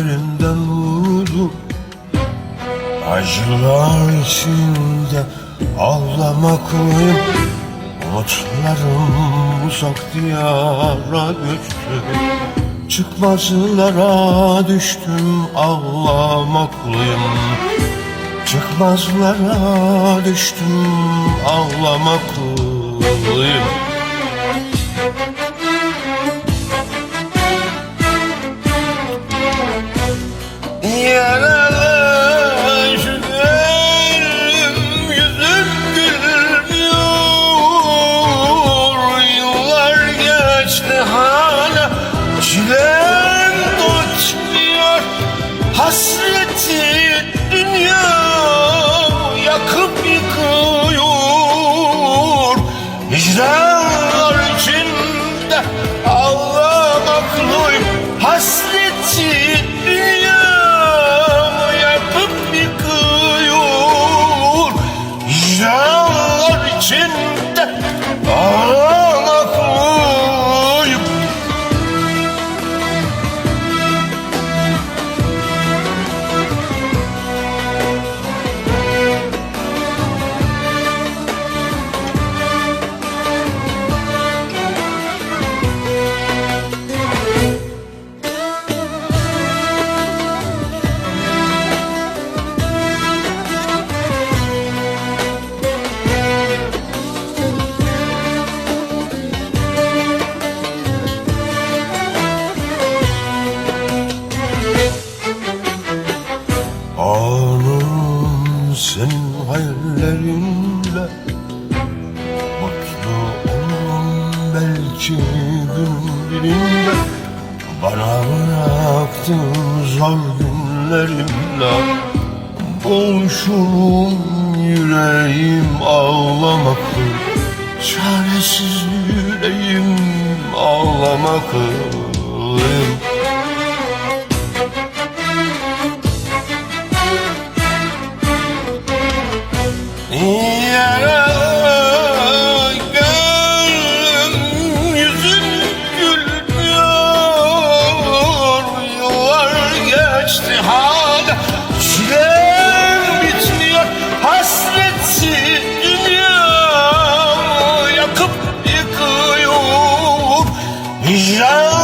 gözlerinden vurdu. Acılar içinde ağlamak ağlamaklıyım Umutlarım uzak diyara göçtü. Çıkmazlara düştüm ağlamaklıyım Çıkmazlara düştüm ağlamaklıyım günün birinde Bana bıraktığın zor günlerimle. Boğuşurum yüreğim ağlamaklı Çaresiz yüreğim ağlamaklıyım Yaralı Yeah.